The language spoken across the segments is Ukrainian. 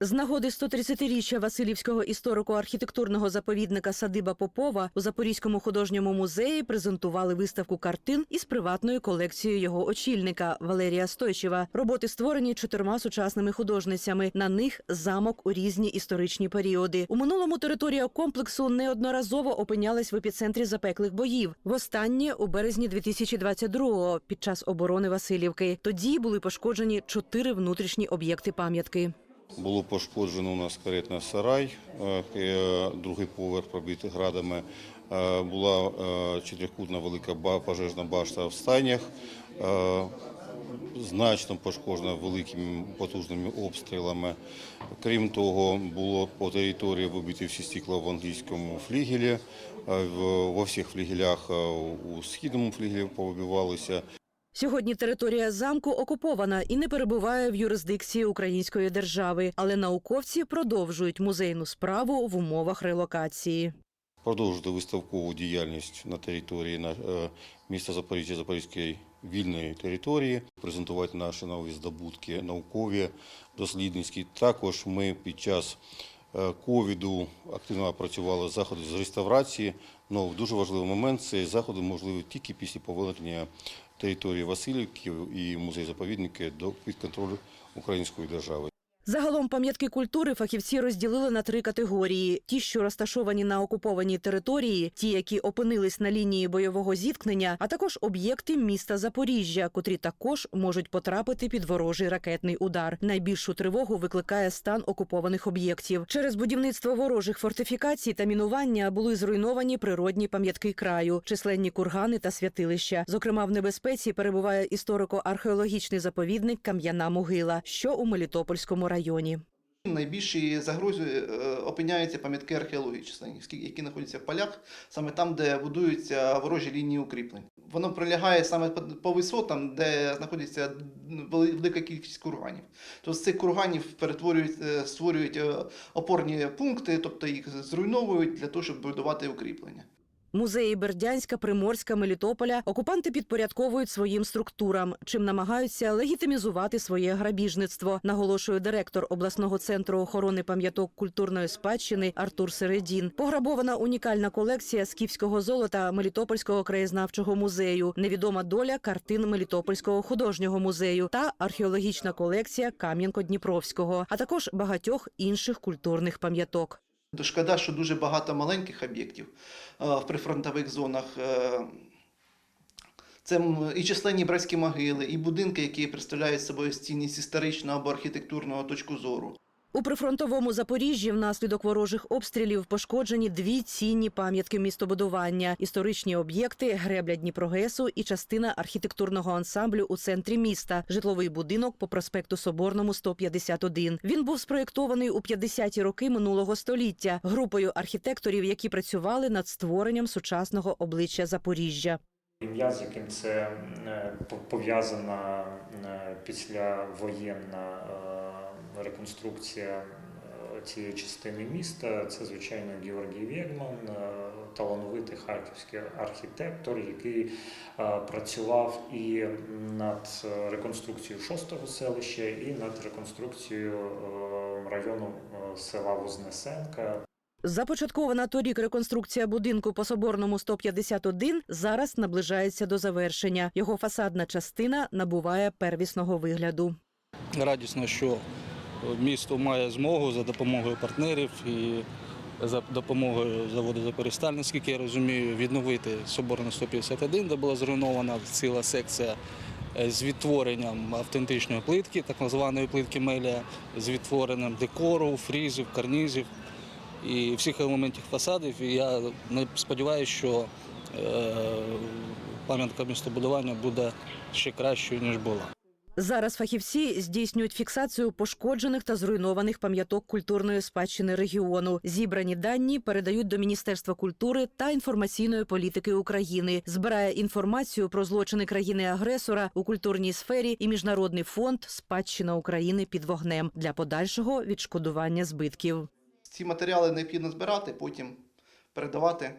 З нагоди 130-річчя Васильівського історико-архітектурного заповідника Садиба Попова у Запорізькому художньому музеї презентували виставку картин із приватною колекцією його очільника Валерія Стойчева. Роботи створені чотирма сучасними художницями. На них замок у різні історичні періоди. У минулому територія комплексу неодноразово опинялась в епіцентрі запеклих боїв. Востаннє у березні 2022-го під час оборони Васильівки. Тоді були пошкоджені чотири внутрішні об'єкти пам'ятки. Було пошкоджено у нас каретний сарай, е, е, другий поверх пробитий градами. Е, Була чотирикутна велика пожежна башта в станях. Значно пошкоджена великими потужними обстрілами. Крім того, було по території вибиті всі стекла в англійському флігелі. Во всіх флігелях у східному флігелі повибивалися. Сьогодні територія замку окупована і не перебуває в юрисдикції української держави, але науковці продовжують музейну справу в умовах релокації. продовжити виставкову діяльність на території на- е, міста Запоріжжя, Запорізької вільної території, презентувати наші нові здобутки наукові, дослідницькі. Також ми під час ковіду активно працювали заходи з реставрації. але дуже важливий момент це заходи можливі тільки після повернення території Васильівки і музей-заповідники до під контроль української держави. Загалом пам'ятки культури фахівці розділили на три категорії: ті, що розташовані на окупованій території, ті, які опинились на лінії бойового зіткнення, а також об'єкти міста Запоріжжя, котрі також можуть потрапити під ворожий ракетний удар. Найбільшу тривогу викликає стан окупованих об'єктів. Через будівництво ворожих фортифікацій та мінування були зруйновані природні пам'ятки краю, численні кургани та святилища. Зокрема, в небезпеці перебуває історико-археологічний заповідник Кам'яна могила, що у Мелітопольському районі. Найбільші загрозою е, опиняються пам'ятки археологічні, які- знаходяться в полях, саме там, де будуються ворожі лінії укріплень. Воно прилягає саме по- висотам, де знаходиться вели- велика кількість курганів. То з цих курганів перетворюють, е, створюють е, опорні пункти, тобто їх зруйновують для того, щоб будувати укріплення. Музеї Бердянська, Приморська, Мелітополя окупанти підпорядковують своїм структурам, чим намагаються легітимізувати своє грабіжництво, наголошує директор обласного центру охорони пам'яток культурної спадщини Артур Середін. Пограбована унікальна колекція скіфського золота Мелітопольського краєзнавчого музею, невідома доля картин Мелітопольського художнього музею та археологічна колекція Кам'янко-Дніпровського, а також багатьох інших культурних пам'яток. Шкода, що дуже багато маленьких об'єктів е, в прифронтових зонах. е, Це і численні братські могили, і будинки, які представляють собою цінність історичного або архітектурного точку зору. У прифронтовому Запоріжжі внаслідок ворожих обстрілів пошкоджені дві цінні пам'ятки містобудування, історичні об'єкти, гребля Дніпрогесу і частина архітектурного ансамблю у центрі міста, житловий будинок по проспекту Соборному 151. Він був спроєктований у 50-ті роки минулого століття групою архітекторів, які працювали над створенням сучасного обличчя Запоріжжя. Ім'я, з яким це е, по- пов'язана е, післявоєнна е, реконструкція цієї частини міста, це звичайно Георгій Вєгман, талановитий харківський архітектор, який працював і над реконструкцією шостого селища, і над реконструкцією району села Вознесенка. Започаткована торік реконструкція будинку по Соборному 151 зараз наближається до завершення. Його фасадна частина набуває первісного вигляду. радісно, що місто має змогу за допомогою партнерів і за допомогою заводу «Запоріжсталь», наскільки я розумію, відновити Соборну 151, де була зруйнована ціла секція е, з відтворенням автентичної плитки, так званої плитки мелія, з відтворенням декору, фрізів, карнізів і всіх елементів фасадів. І я сподіваюся, що е, пам'ятка містобудування буде ще кращою, ніж була. Зараз фахівці здійснюють фіксацію пошкоджених та зруйнованих пам'яток культурної спадщини регіону. Зібрані дані передають до Міністерства культури та інформаційної політики України. Збирає інформацію про злочини країни-агресора у культурній сфері і міжнародний фонд Спадщина України під вогнем для подальшого відшкодування збитків. Ці матеріали необхідно збирати, потім передавати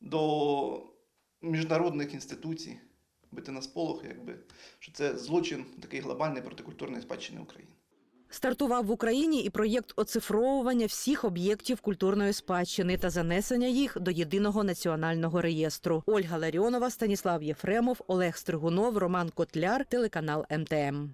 до міжнародних інституцій, бити на сполох, якби, що це злочин такий глобальний проти культурної спадщини України. Стартував в Україні і проєкт оцифровування всіх об'єктів культурної спадщини та занесення їх до єдиного національного реєстру. Ольга Ларіонова, Станіслав Єфремов, Олег Стригунов, Роман Котляр, телеканал МТМ.